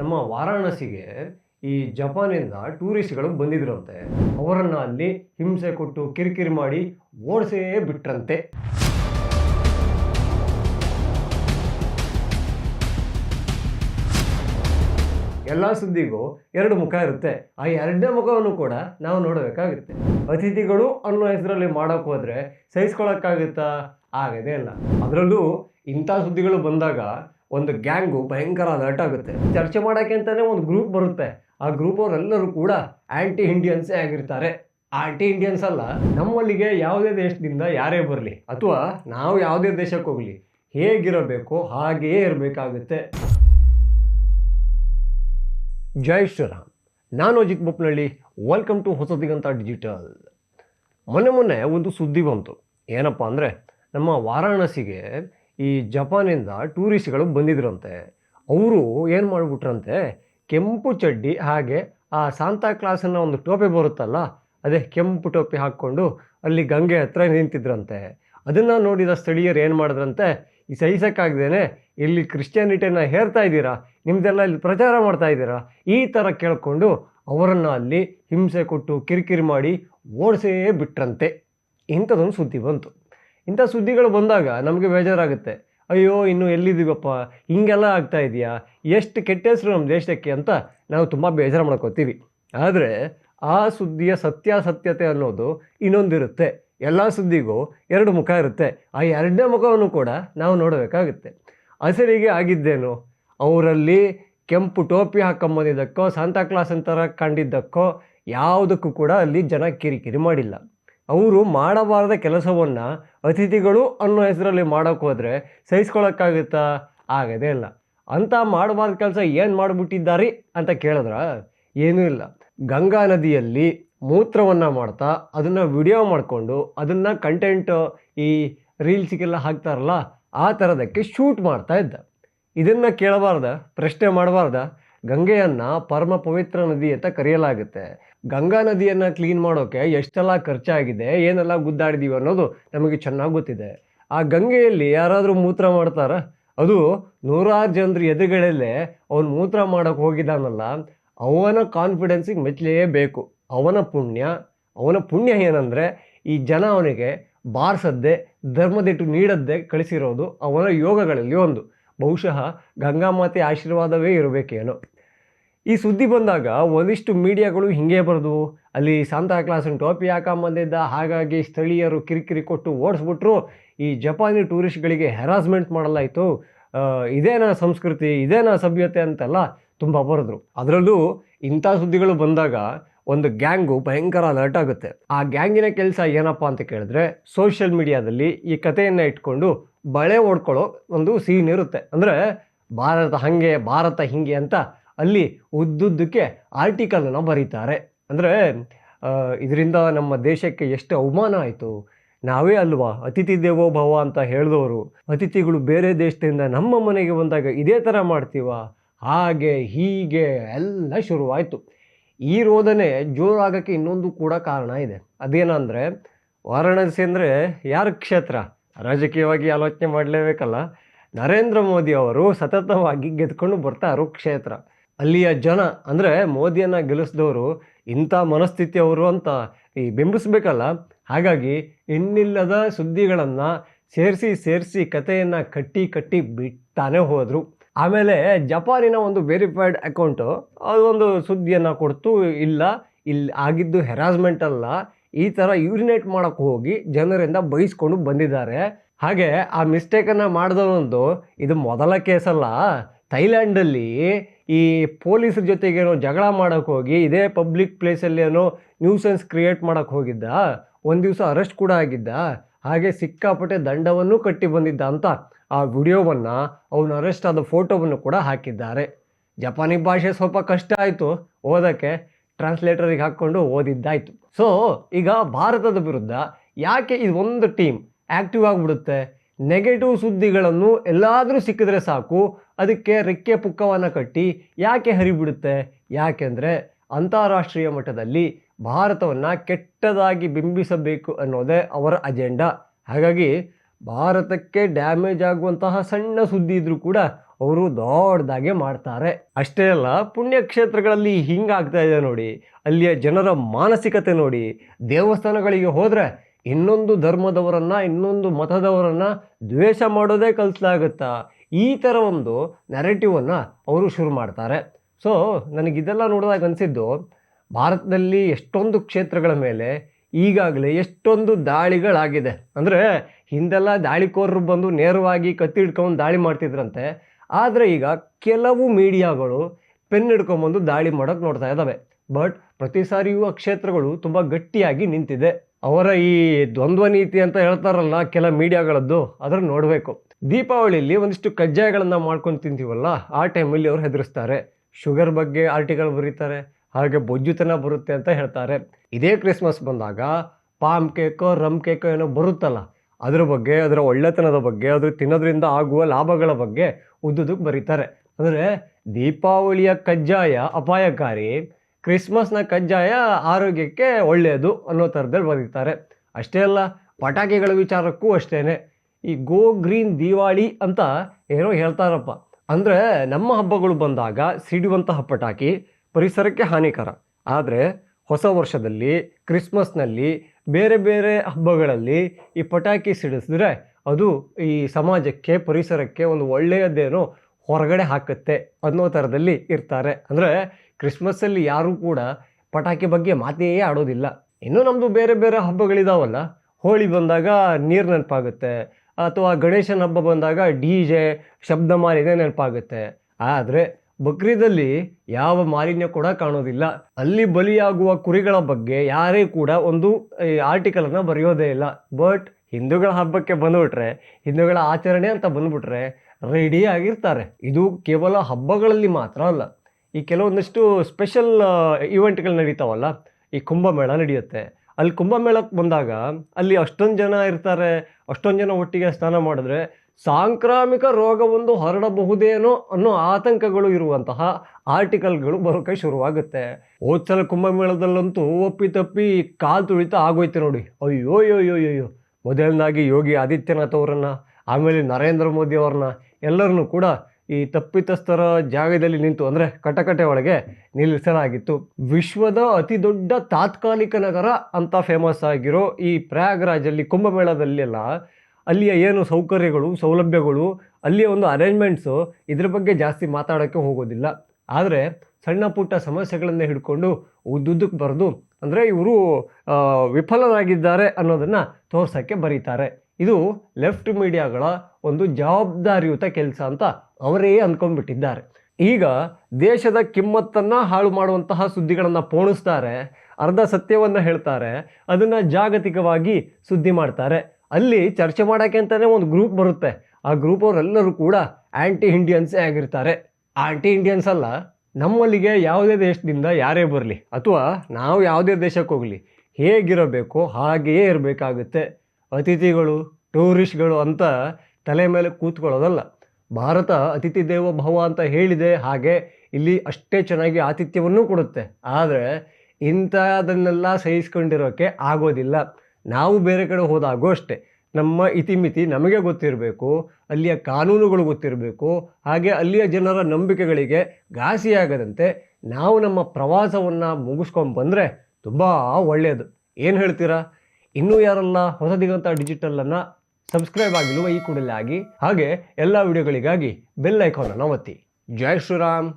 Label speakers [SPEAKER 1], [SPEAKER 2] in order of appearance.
[SPEAKER 1] ನಮ್ಮ ವಾರಾಣಸಿಗೆ ಈ ಜಪಾನಿಂದ ಟೂರಿಸ್ಟ್ಗಳು ಬಂದಿದ್ರಂತೆ. ಅವರನ್ನು ಅಲ್ಲಿ ಹಿಂಸೆ ಕೊಟ್ಟು ಕಿರಿಕಿರಿ ಮಾಡಿ ಓಡಿಸೇ ಬಿಟ್ರಂತೆ. ಎಲ್ಲ ಸುದ್ದಿಗೂ ಎರಡು ಮುಖ ಇರುತ್ತೆ. ಆ ಎರಡನೇ ಮುಖವನ್ನು ಕೂಡ ನಾವು ನೋಡಬೇಕಾಗುತ್ತೆ. ಅತಿಥಿಗಳು ಅನ್ನೋ ಹೆಸರಲ್ಲಿ ಮಾಡೋಕೆ ಹೋದರೆ ಸಹಿಸ್ಕೊಳಕ್ಕಾಗುತ್ತಾ? ಆಗದೇ ಇಲ್ಲ. ಅದರಲ್ಲೂ ಇಂಥ ಸುದ್ದಿಗಳು ಬಂದಾಗ ಒಂದು ಗ್ಯಾಂಗು ಭಯಂಕರ ಅಲರ್ಟ್ ಆಗುತ್ತೆ ಚರ್ಚೆ ಮಾಡೋಕ್ಕೆ ಅಂತಲೇ ಒಂದು ಗ್ರೂಪ್ ಬರುತ್ತೆ. ಆ ಗ್ರೂಪ್ ಅವರೆಲ್ಲರೂ ಕೂಡ ಆಂಟಿ ಇಂಡಿಯನ್ಸೇ ಆಗಿರ್ತಾರೆ. ಆಂಟಿ ಇಂಡಿಯನ್ಸ್ ಅಲ್ಲ, ನಮ್ಮಲ್ಲಿಗೆ ಯಾವುದೇ ದೇಶದಿಂದ ಯಾರೇ ಬರಲಿ, ಅಥವಾ ನಾವು ಯಾವುದೇ ದೇಶಕ್ಕೆ ಹೋಗಲಿ, ಹೇಗಿರಬೇಕು ಹಾಗೆಯೇ ಇರಬೇಕಾಗುತ್ತೆ. ಜೈ ಶ್ರೀರಾಮ್. ನಾನು Ajit Boppanahalli welcome to Hosadiganta digital ಮೊನ್ನೆ ಮೊನ್ನೆ ಒಂದು ಸುದ್ದಿ ಬಂತು. ಏನಪ್ಪ ಅಂದರೆ, ನಮ್ಮ ವಾರಾಣಸಿಗೆ ಈ ಜಪಾನಿಂದ ಟೂರಿಸ್ಟ್ಗಳು ಬಂದಿದ್ರಂತೆ. ಅವರು ಏನು ಮಾಡಿಬಿಟ್ರಂತೆ, ಕೆಂಪು ಚಡ್ಡಿ ಹಾಗೆ ಆ ಸಾಂತಾ ಕ್ಲಾಸನ್ನ ಒಂದು ಟೋಪಿ ಬರುತ್ತಲ್ಲ, ಅದೇ ಕೆಂಪು ಟೋಪಿ ಹಾಕ್ಕೊಂಡು ಅಲ್ಲಿ ಗಂಗೆ ಹತ್ರ ನಿಂತಿದ್ರಂತೆ. ಅದನ್ನು ನೋಡಿದ ಸ್ಥಳೀಯರು ಏನು ಮಾಡಿದ್ರಂತೆ, ಈ ಸಹಿಸೋಕ್ಕಾಗ್ದೇನೆ ಇಲ್ಲಿ ಕ್ರಿಶ್ಚಿಯಾನಿಟಿನ ಹೇರ್ತಾ ಇದ್ದೀರಾ ನಿಮ್ಮದೆಲ್ಲ ಇಲ್ಲಿ ಪ್ರಚಾರ ಮಾಡ್ತಾ ಇದ್ದೀರಾ, ಈ ಥರ ಕೇಳಿಕೊಂಡು ಅವರನ್ನು ಅಲ್ಲಿ ಹಿಂಸೆ ಕೊಟ್ಟು ಕಿರಿಕಿರಿ ಮಾಡಿ ಓಡಿಸೇ ಬಿಟ್ರಂತೆ. ಇಂಥದ್ದೊಂದು ಸುದ್ದಿ ಬಂತು. ಇಂಥ ಸುದ್ದಿಗಳು ಬಂದಾಗ ನಮಗೆ ಬೇಜಾರಾಗುತ್ತೆ. ಅಯ್ಯೋ, ಇನ್ನು ಎಲ್ಲಿದ್ದೀವಪ್ಪ? ಹಿಂಗೆಲ್ಲ ಆಗ್ತಾ ಇದೆಯಾ? ಎಷ್ಟು ಕೆಟ್ಟ ಹೆಸರು ನಮ್ಮ ದೇಶಕ್ಕೆ ಅಂತ ನಾವು ತುಂಬ ಬೇಜಾರು ಮಾಡ್ಕೋತೀವಿ. ಆದರೆ ಆ ಸುದ್ದಿಯ ಸತ್ಯಾಸತ್ಯತೆ ಅನ್ನೋದು ಇನ್ನೊಂದಿರುತ್ತೆ. ಎಲ್ಲ ಸುದ್ದಿಗೂ ಎರಡು ಮುಖ ಇರುತ್ತೆ. ಆ ಎರಡನೇ ಮುಖವನ್ನು ಕೂಡ ನಾವು ನೋಡಬೇಕಾಗುತ್ತೆ. ಹಸಿರಿಗೆ ಆಗಿದ್ದೇನು, ಅವರಲ್ಲಿ ಕೆಂಪು ಟೋಪಿ ಹಾಕೊಂಬಂದಿದ್ದಕ್ಕೋ ಸಾಂತಾ ಕ್ಲಾಸ್ ಅಂತರ ಕಂಡಿದ್ದಕ್ಕೋ, ಯಾವುದಕ್ಕೂ ಕೂಡ ಅಲ್ಲಿ ಜನ ಕಿರಿಕಿರಿ ಮಾಡಿಲ್ಲ. ಅವರು ಮಾಡಬಾರದ ಕೆಲಸವನ್ನು ಅತಿಥಿಗಳು ಅನ್ನೋ ಹೆಸರಲ್ಲಿ ಮಾಡೋಕ್ಕೆ ಹೋದರೆ ಸಹಿಸ್ಕೊಳ್ಳೋಕ್ಕಾಗುತ್ತಾ ಆಗದೇ ಇಲ್ಲ. ಅಂಥ ಮಾಡಬಾರ್ದ ಕೆಲಸ ಏನು ಮಾಡಿಬಿಟ್ಟಿದ್ದಾರೆ ಅಂತ ಕೇಳಿದ್ರ? ಏನೂ ಇಲ್ಲ. ಗಂಗಾ ನದಿಯಲ್ಲಿ ಮೂತ್ರವನ್ನು ಮಾಡ್ತಾ ಅದನ್ನು ವಿಡಿಯೋ ಮಾಡಿಕೊಂಡು ಅದನ್ನು ಕಂಟೆಂಟ್ ಈ ರೀಲ್ಸಿಗೆಲ್ಲ ಹಾಕ್ತಾರಲ್ಲ, ಆ ಥರದಕ್ಕೆ ಶೂಟ್ ಮಾಡ್ತಾ ಇದ್ದ. ಇದನ್ನು ಕೇಳಬಾರ್ದ? ಪ್ರಶ್ನೆ ಮಾಡಬಾರ್ದ? ಗಂಗೆಯನ್ನು ಪರಮ ಪವಿತ್ರ ನದಿ ಅಂತ ಕರೆಯಲಾಗುತ್ತೆ. ಗಂಗಾ ನದಿಯನ್ನು ಕ್ಲೀನ್ ಮಾಡೋಕೆ ಎಷ್ಟೆಲ್ಲ ಖರ್ಚಾಗಿದೆ, ಏನೆಲ್ಲ ಗುದ್ದಾಡಿದೀವಿ ಅನ್ನೋದು ನಮಗೆ ಚೆನ್ನಾಗಿ ಗೊತ್ತಿದೆ. ಆ ಗಂಗೆಯಲ್ಲಿ ಯಾರಾದರೂ ಮೂತ್ರ ಮಾಡ್ತಾರ? ಅದು ನೂರಾರು ಜನರ ಎದುರುಗಳಲ್ಲೇ ಅವನು ಮೂತ್ರ ಮಾಡೋಕೆ ಹೋಗಿದ್ದಾನಲ್ಲ ಅವನ ಕಾನ್ಫಿಡೆನ್ಸಿಗೆ ಮೆಚ್ಚಲೇಬೇಕು. ಅವನ ಪುಣ್ಯ ಅವನ ಪುಣ್ಯ ಏನಂದರೆ ಈ ಜನ ಅವನಿಗೆ ಬಾರಿಸದ್ದೇ, ಧರ್ಮದಿಟ್ಟು ನೀಡದ್ದೇ ಕಳಿಸಿರೋದು ಅವನ ಯೋಗಗಳಲ್ಲಿ ಒಂದು. ಬಹುಶಃ ಗಂಗಾಮಾತೆ ಆಶೀರ್ವಾದವೇ ಇರಬೇಕೇನೋ. ಈ ಸುದ್ದಿ ಬಂದಾಗ ಒಂದಿಷ್ಟು ಮೀಡಿಯಾಗಳು ಹಿಂಗೆ ಬರೆದು, ಅಲ್ಲಿ ಸಾಂತಾ ಕ್ಲಾಸಿನ ಟೋಪಿ ಹಾಕೊಂಬಂದಿದ್ದ ಹಾಗಾಗಿ ಸ್ಥಳೀಯರು ಕಿರಿಕಿರಿ ಕೊಟ್ಟು ಓಡಿಸ್ಬಿಟ್ರು. ಈ ಜಪಾನಿ ಟೂರಿಸ್ಟ್ಗಳಿಗೆ ಹೆರಾಸ್ಮೆಂಟ್ ಮಾಡಲಾಯಿತು. ಇದೇನ ಸಂಸ್ಕೃತಿ, ಇದೇನಾ ಸಭ್ಯತೆ ಅಂತೆಲ್ಲ ತುಂಬ ಬರೆದ್ರು. ಅದರಲ್ಲೂ ಇಂಥ ಸುದ್ದಿಗಳು ಬಂದಾಗ ಒಂದು ಗ್ಯಾಂಗು ಭಯಂಕರ ಅಲರ್ಟ್ ಆಗುತ್ತೆ. ಆ ಗ್ಯಾಂಗಿನ ಕೆಲಸ ಏನಪ್ಪ ಅಂತ ಕೇಳಿದ್ರೆ, ಸೋಷಿಯಲ್ ಮೀಡಿಯಾದಲ್ಲಿ ಈ ಕಥೆಯನ್ನು ಇಟ್ಕೊಂಡು ಬಳೆ ಓಡ್ಕೊಳ್ಳೋ ಒಂದು ಸೀನ್ ಇರುತ್ತೆ. ಅಂದರೆ, ಭಾರತ ಹಾಗೆ, ಭಾರತ ಹಿಂಗೆ ಅಂತ ಅಲ್ಲಿ ಉದ್ದುದ್ದಕ್ಕೆ ಆರ್ಟಿಕಲನ್ನು ಬರೀತಾರೆ. ಅಂದರೆ ಇದರಿಂದ ನಮ್ಮ ದೇಶಕ್ಕೆ ಎಷ್ಟು ಅವಮಾನ ಆಯಿತು. ನಾವೇ ಅಲ್ವಾ? ಅತಿಥಿ ದೇವೋ ಭವ ಅಂತ ಹೇಳಿದವರು ಅತಿಥಿಗಳು ಬೇರೆ ದೇಶದಿಂದ ನಮ್ಮ ಮನೆಗೆ ಬಂದಾಗ ಇದೇ ಥರ ಮಾಡ್ತೀವ? ಹಾಗೆ, ಹೀಗೆ ಎಲ್ಲ ಶುರುವಾಯಿತು. ಈ ರೋದನೆ ಜೋರಾಗಕ್ಕೆ ಇನ್ನೊಂದು ಕೂಡ ಕಾರಣ ಇದೆ. ಅದೇನಂದರೆ, ವಾರಾಣಸಿ ಅಂದರೆ ಯಾರ ಕ್ಷೇತ್ರ? ರಾಜಕೀಯವಾಗಿ ಆಲೋಚನೆ ಮಾಡಲೇಬೇಕಲ್ಲ. ನರೇಂದ್ರ ಮೋದಿ ಅವರು ಸತತವಾಗಿ ಗೆದ್ಕೊಂಡು ಬರ್ತಾರೋ ಕ್ಷೇತ್ರ. ಅಲ್ಲಿಯ ಜನ, ಅಂದರೆ ಮೋದಿಯನ್ನು ಗೆಲ್ಲಿಸಿದವರು, ಇಂಥ ಮನಸ್ಥಿತಿಯವರು ಅಂತ ಈ ಬಿಂಬಿಸ್ಬೇಕಲ್ಲ. ಹಾಗಾಗಿ ಇನ್ನಿಲ್ಲದ ಸುದ್ದಿಗಳನ್ನು ಸೇರಿಸಿ ಸೇರಿಸಿ ಕಥೆಯನ್ನು ಕಟ್ಟಿ ಕಟ್ಟಿ ಬಿಟ್ಟಾನೆ ಹೋದರು. ಆಮೇಲೆ ಜಪಾನಿನ ಒಂದು ವೆರಿಫೈಡ್ ಅಕೌಂಟು, ಅದೊಂದು ಸುದ್ದಿಯನ್ನು ಕೊಡ್ತು, ಇಲ್ಲ ಇಲ್ಲಿ ಆಗಿದ್ದು ಹೆರಾಸ್ಮೆಂಟ್ ಅಲ್ಲ, ಈ ಥರ ಯೂರಿನೇಟ್ ಮಾಡೋಕ್ಕೆ ಹೋಗಿ ಜನರಿಂದ ಬೈಸ್ಕೊಂಡು ಬಂದಿದ್ದಾರೆ. ಹಾಗೆ ಆ ಮಿಸ್ಟೇಕನ್ನು ಮಾಡಿದವನೊಂದು, ಇದು ಮೊದಲ ಕೇಸಲ್ಲ. ಥೈಲ್ಯಾಂಡಲ್ಲಿ ಈ ಪೊಲೀಸ್ರ ಜೊತೆಗೇನೋ ಜಗಳ ಮಾಡೋಕ್ಕೆ ಹೋಗಿ, ಇದೇ ಪಬ್ಲಿಕ್ ಪ್ಲೇಸಲ್ಲಿ ಏನೋ ನ್ಯೂಸೆನ್ಸ್ ಕ್ರಿಯೇಟ್ ಮಾಡೋಕ್ಕೆ ಹೋಗಿದ್ದ, ಒಂದು ದಿವಸ ಅರೆಸ್ಟ್ ಕೂಡ ಆಗಿದ್ದ, ಹಾಗೆ ಸಿಕ್ಕಾಪಟ್ಟೆ ದಂಡವನ್ನು ಕಟ್ಟಿ ಬಂದಿದ್ದ ಅಂತ ಆ ವಿಡಿಯೋವನ್ನು ಅವನು ಅರೆಸ್ಟ್ ಆದ ಫೋಟೋವನ್ನು ಕೂಡ ಹಾಕಿದ್ದಾರೆ. ಜಪಾನಿ ಭಾಷೆ ಸ್ವಲ್ಪ ಕಷ್ಟ ಆಯಿತು, ಓದೋಕ್ಕೆ ಟ್ರಾನ್ಸ್ಲೇಟರಿಗೆ ಹಾಕ್ಕೊಂಡು ಓದಿದ್ದಾಯಿತು. ಸೊ ಈಗ ಭಾರತದ ವಿರುದ್ಧ ಯಾಕೆ ಇದು ಒಂದು ಟೀಮ್ ಆ್ಯಕ್ಟಿವ್ ಆಗಿಬಿಡುತ್ತೆ? ನೆಗೆಟಿವ್ ಸುದ್ದಿಗಳನ್ನು ಎಲ್ಲಾದರೂ ಸಿಕ್ಕಿದ್ರೆ ಸಾಕು ಅದಕ್ಕೆ ರೆಕ್ಕೆ ಪುಕ್ಕವನ್ನು ಕಟ್ಟಿ ಯಾಕೆ ಹರಿಬಿಡುತ್ತೆ? ಯಾಕೆಂದರೆ ಅಂತಾರಾಷ್ಟ್ರೀಯ ಮಟ್ಟದಲ್ಲಿ ಭಾರತವನ್ನು ಕೆಟ್ಟದಾಗಿ ಬಿಂಬಿಸಬೇಕು ಅನ್ನೋದೇ ಅವರ ಅಜೆಂಡಾ. ಹಾಗಾಗಿ ಭಾರತಕ್ಕೆ ಡ್ಯಾಮೇಜ್ ಆಗುವಂತಹ ಸಣ್ಣ ಸುದ್ದಿ ಇದ್ದರೂ ಕೂಡ ಅವರು ದೊಡ್ಡದಾಗೆ ಮಾಡ್ತಾರೆ. ಅಷ್ಟೇ ಅಲ್ಲ, ಪುಣ್ಯಕ್ಷೇತ್ರಗಳಲ್ಲಿ ಹಿಂಗಾಗ್ತಾ ಇದೆ ನೋಡಿ. ಅಲ್ಲಿಯ ಜನರ ಮಾನಸಿಕತೆ ನೋಡಿ. ದೇವಸ್ಥಾನಗಳಿಗೆ ಹೋದರೆ ಇನ್ನೊಂದು ಧರ್ಮದವರನ್ನು, ಇನ್ನೊಂದು ಮತದವರನ್ನು ದ್ವೇಷ ಮಾಡೋದೇ ಕಲಿಸಲಾಗುತ್ತಾ? ಈ ಥರ ಒಂದು ನೆರೆಟಿವನ್ನು ಅವರು ಶುರು ಮಾಡ್ತಾರೆ. ಸೊ ನನಗಿದೆಲ್ಲ ನೋಡಿದಾಗ ಅನಿಸಿದ್ದು, ಭಾರತದಲ್ಲಿ ಎಷ್ಟೊಂದು ಕ್ಷೇತ್ರಗಳ ಮೇಲೆ ಈಗಾಗಲೇ ಎಷ್ಟೊಂದು ದಾಳಿಗಳಾಗಿದೆ. ಅಂದರೆ ಹಿಂದೆಲ್ಲ ದಾಳಿಕೋರರು ಬಂದು ನೇರವಾಗಿ ಕತ್ತಿ ಹಿಡ್ಕೊಂಡು ದಾಳಿ ಮಾಡ್ತಿದ್ರಂತೆ. ಆದರೆ ಈಗ ಕೆಲವು ಮೀಡಿಯಾಗಳು ಪೆನ್ ಹಿಡ್ಕೊಂಬಂದು ದಾಳಿ ಮಾಡೋಕ್ಕೆ ನೋಡ್ತಾ ಇದ್ದಾವೆ ಬಟ್ ಪ್ರತಿ ಸಾರಿಯೂ ಆ ಕ್ಷೇತ್ರಗಳು ತುಂಬ ಗಟ್ಟಿಯಾಗಿ ನಿಂತಿದೆ. ಅವರ ಈ ದ್ವಂದ್ವ ನೀತಿ ಅಂತ ಹೇಳ್ತಾರಲ್ಲ, ಕೆಲ ಮೀಡಿಯಾಗಳದ್ದು ಅದನ್ನು ನೋಡಬೇಕು. ದೀಪಾವಳಿಯಲ್ಲಿ ಒಂದಿಷ್ಟು ಕಜ್ಜಾಯಗಳನ್ನು ಮಾಡ್ಕೊಂಡು ತಿಂತೀವಲ್ಲ, ಆ ಟೈಮಲ್ಲಿ ಅವರು ಹೆದರಿಸ್ತಾರೆ. ಶುಗರ್ ಬಗ್ಗೆ ಆರ್ಟಿಕಲ್ ಬರೀತಾರೆ, ಹಾಗೆ ಬೊಜ್ಜುತನ ಬರುತ್ತೆ ಅಂತ ಹೇಳ್ತಾರೆ. ಇದೇ ಕ್ರಿಸ್ಮಸ್ ಬಂದಾಗ ಪಾಮ್ ಕೇಕೋ ರಮ್ ಕೇಕೋ ಏನೋ ಬರುತ್ತಲ್ಲ, ಅದ್ರ ಬಗ್ಗೆ, ಅದರ ಒಳ್ಳೆತನದ ಬಗ್ಗೆ, ಅದ್ರ ತಿನ್ನೋದ್ರಿಂದ ಆಗುವ ಲಾಭಗಳ ಬಗ್ಗೆ ಉದ್ದುದಕ್ಕೆ ಬರೀತಾರೆ. ಅಂದರೆ ದೀಪಾವಳಿಯ ಕಜ್ಜಾಯ ಅಪಾಯಕಾರಿ ಕ್ರಿಸ್ಮಸ್ನ ಕಜ್ಜಾಯ ಆರೋಗ್ಯಕ್ಕೆ ಒಳ್ಳೆಯದು ಅನ್ನೋ ಥರದಲ್ಲಿ ಬರೀತಾರೆ. ಅಷ್ಟೇ ಅಲ್ಲ, ಪಟಾಕಿಗಳ ವಿಚಾರಕ್ಕೂ ಅಷ್ಟೇ ಈ ಗೋ ಗ್ರೀನ್ ದಿವಾಳಿ ಅಂತ ಏನೋ ಹೇಳ್ತಾರಪ್ಪ. ಅಂದರೆ ನಮ್ಮ ಹಬ್ಬಗಳು ಬಂದಾಗ ಸಿಡುವಂತಹ ಪಟಾಕಿ ಪರಿಸರಕ್ಕೆ ಹಾನಿಕರ. ಆದರೆ ಹೊಸ ವರ್ಷದಲ್ಲಿ, ಕ್ರಿಸ್ಮಸ್ನಲ್ಲಿ, ಬೇರೆ ಬೇರೆ ಹಬ್ಬಗಳಲ್ಲಿ ಈ ಪಟಾಕಿ ಸಿಡಿಸಿದ್ರೆ ಅದು ಈ ಸಮಾಜಕ್ಕೆ, ಪರಿಸರಕ್ಕೆ ಒಂದು ಒಳ್ಳೆಯದೇನೋ ಹೊರಗಡೆ ಹಾಕುತ್ತೆ ಅನ್ನೋ ಥರದಲ್ಲಿ ಇರ್ತಾರೆ. ಅಂದರೆ ಕ್ರಿಸ್ಮಸ್ಸಲ್ಲಿ ಯಾರೂ ಕೂಡ ಪಟಾಕಿ ಬಗ್ಗೆ ಮಾತೆಯೇ ಆಡೋದಿಲ್ಲ. ಇನ್ನೂ ನಮ್ಮದು ಬೇರೆ ಬೇರೆ ಹಬ್ಬಗಳಿದಾವಲ್ಲ, ಹೋಳಿ ಬಂದಾಗ ನೀರು ನೆನಪಾಗುತ್ತೆ ಅಥವಾ ಗಣೇಶನ ಹಬ್ಬ ಬಂದಾಗ ಡಿ ಜೆ ಶಬ್ದ ಮಾಲಿನ್ಯ ನೆನಪಾಗುತ್ತೆ. ಆದರೆ ಬಕ್ರೀದಲ್ಲಿ ಯಾವ ಮಾಲಿನ್ಯ ಕೂಡ ಕಾಣೋದಿಲ್ಲ. ಅಲ್ಲಿ ಬಲಿಯಾಗುವ ಕುರಿಗಳ ಬಗ್ಗೆ ಯಾರೇ ಕೂಡ ಒಂದು ಆರ್ಟಿಕಲನ್ನು ಬರೆಯೋದೇ ಇಲ್ಲ. ಬಟ್ ಹಿಂದೂಗಳ ಹಬ್ಬಕ್ಕೆ ಬಂದುಬಿಟ್ರೆ, ಹಿಂದೂಗಳ ಆಚರಣೆ ಅಂತ ಬಂದ್ಬಿಟ್ರೆ ರೆಡಿ ಆಗಿರ್ತಾರೆ. ಇದು ಕೇವಲ ಹಬ್ಬಗಳಲ್ಲಿ ಮಾತ್ರ ಅಲ್ಲ. ಈ ಕೆಲವೊಂದಿಷ್ಟು ಸ್ಪೆಷಲ್ ಇವೆಂಟ್ಗಳು ನಡೀತಾವಲ್ಲ. ಈ ಕುಂಭಮೇಳ ನಡೆಯುತ್ತೆ. ಅಲ್ಲಿ ಕುಂಭಮೇಳಕ್ಕೆ ಬಂದಾಗ ಅಲ್ಲಿ ಅಷ್ಟೊಂದು ಜನ ಇರ್ತಾರೆ, ಅಷ್ಟೊಂದು ಜನ ಒಟ್ಟಿಗೆ ಸ್ನಾನ ಮಾಡಿದ್ರೆ ಸಾಂಕ್ರಾಮಿಕ ರೋಗವೊಂದು ಹರಡಬಹುದೇನೋ ಅನ್ನೋ ಆತಂಕಗಳು ಇರುವಂತಹ ಆರ್ಟಿಕಲ್ಗಳು ಬರೋಕೆ ಶುರುವಾಗುತ್ತೆ. ಹೋದ್ಸಲ ಕುಂಭಮೇಳದಲ್ಲಂತೂ ಒಪ್ಪಿ ತಪ್ಪಿ ಕಾಲು ತುಳಿತ ಆಗೋಯ್ತು ನೋಡಿ. ಅಯ್ಯೋ ಅಯ್ಯೋ ಮೊದಲನಾಗಿ ಯೋಗಿ ಆದಿತ್ಯನಾಥ್ ಅವರನ್ನು, ಆಮೇಲೆ ನರೇಂದ್ರ ಮೋದಿ ಅವ್ರನ್ನ ಎಲ್ಲರನ್ನೂ ಕೂಡ ಈ ತಪ್ಪಿತಸ್ಥರ ಜಾಗದಲ್ಲಿ ನಿಂತು, ಅಂದರೆ ಕಟಕಟೆ ಒಳಗೆ ನಿಲ್ಲಿಸಲಾಗಿತ್ತು. ವಿಶ್ವದ ಅತಿ ದೊಡ್ಡ ತಾತ್ಕಾಲಿಕ ನಗರ ಅಂತ ಫೇಮಸ್ ಆಗಿರೋ ಈ ಪ್ರಯಾಗ್ರಾಜಲ್ಲಿ, ಕುಂಭಮೇಳದಲ್ಲೆಲ್ಲ ಅಲ್ಲಿಯ ಏನು ಸೌಕರ್ಯಗಳು, ಸೌಲಭ್ಯಗಳು, ಅಲ್ಲಿಯ ಒಂದು ಅರೇಂಜ್ಮೆಂಟ್ಸು ಇದ್ರ ಬಗ್ಗೆ ಜಾಸ್ತಿ ಮಾತಾಡೋಕ್ಕೆ ಹೋಗೋದಿಲ್ಲ. ಆದರೆ ಸಣ್ಣ ಪುಟ್ಟ ಸಮಸ್ಯೆಗಳನ್ನೇ ಹಿಡ್ಕೊಂಡು ಉದ್ದುದ್ದಕ್ಕೆ ಬರೆದು, ಅಂದರೆ ಇವರು ವಿಫಲರಾಗಿದ್ದಾರೆ ಅನ್ನೋದನ್ನು ತೋರ್ಸೋಕ್ಕೆ ಬರೀತಾರೆ. ಇದು ಲೆಫ್ಟ್ ಮೀಡಿಯಾಗಳ ಒಂದು ಜವಾಬ್ದಾರಿಯುತ ಕೆಲಸ ಅಂತ ಅವರೇ ಅಂದ್ಕೊಂಡ್ಬಿಟ್ಟಿದ್ದಾರೆ ಈಗ ದೇಶದ ಕಿಮ್ಮತ್ತನ್ನು ಹಾಳು ಮಾಡುವಂತಹ ಸುದ್ದಿಗಳನ್ನು ಪೋಣಿಸ್ತಾರೆ, ಅರ್ಧ ಸತ್ಯವನ್ನು ಹೇಳ್ತಾರೆ, ಅದನ್ನು ಜಾಗತಿಕವಾಗಿ ಸುದ್ದಿ ಮಾಡ್ತಾರೆ. ಅಲ್ಲಿ ಚರ್ಚೆ ಮಾಡೋಕ್ಕೆ ಅಂತಲೇ ಒಂದು ಗ್ರೂಪ್ ಬರುತ್ತೆ. ಆ ಗ್ರೂಪ್ ಅವರೆಲ್ಲರೂ ಕೂಡ ಆ್ಯಂಟಿ ಇಂಡಿಯನ್ಸೇ ಆಗಿರ್ತಾರೆ. ಆಂಟಿ ಇಂಡಿಯನ್ಸ್ ಅಲ್ಲ, ನಮ್ಮಲ್ಲಿಗೆ ಯಾವುದೇ ದೇಶದಿಂದ ಯಾರೇ ಬರಲಿ, ಅಥವಾ ನಾವು ಯಾವುದೇ ದೇಶಕ್ಕೆ ಹೋಗಲಿ, ಹೇಗಿರಬೇಕು ಹಾಗೆಯೇ ಇರಬೇಕಾಗುತ್ತೆ. ಅತಿಥಿಗಳು, ಟೂರಿಸ್ಟ್ಗಳು ಅಂತ ತಲೆ ಮೇಲೆ ಕೂತ್ಕೊಳ್ಳೋದಲ್ಲ. ಭಾರತ ಅತಿಥಿ ದೇವ ಭವ ಅಂತ ಹೇಳಿದೆ, ಹಾಗೆ ಇಲ್ಲಿ ಅಷ್ಟೇ ಚೆನ್ನಾಗಿ ಆತಿಥ್ಯವನ್ನು ಕೊಡುತ್ತೆ. ಆದರೆ ಇಂಥದನ್ನೆಲ್ಲ ಸಹಿಸ್ಕೊಂಡಿರೋಕ್ಕೆ ಆಗೋದಿಲ್ಲ. ನಾವು ಬೇರೆ ಕಡೆ ಹೋದಾಗೂ ಅಷ್ಟೇ. ನಮ್ಮ ಇತಿಮಿತಿ ನಮಗೆ ಗೊತ್ತಿರಬೇಕು, ಅಲ್ಲಿಯ ಕಾನೂನುಗಳು ಗೊತ್ತಿರಬೇಕು, ಹಾಗೆ ಅಲ್ಲಿಯ ಜನರ ನಂಬಿಕೆಗಳಿಗೆ ಘಾಸಿಯಾಗದಂತೆ ನಾವು ನಮ್ಮ ಪ್ರವಾಸವನ್ನು ಮುಗಿಸ್ಕೊಂಡು ಬಂದರೆ ತುಂಬ ಒಳ್ಳೆಯದು ಏನು ಹೇಳ್ತೀರಾ? ಇನ್ನೂ ಯಾರಲ್ಲ ಹೊಸ ದಿಗಂತ ಡಿಜಿಟಲನ್ನು ಸಬ್ಸ್ಕ್ರೈಬ್ ಆಗಿಲ್ಲವೋ ಈ ಕೂಡಲೇ ಆಗಿ ಹಾಗೆ ಎಲ್ಲ ವಿಡಿಯೋಗಳಿಗಾಗಿ ಬೆಲ್ ಐಕಾನನ್ನು ಒತ್ತಿ ಜೈ ಶ್ರೀರಾಮ್.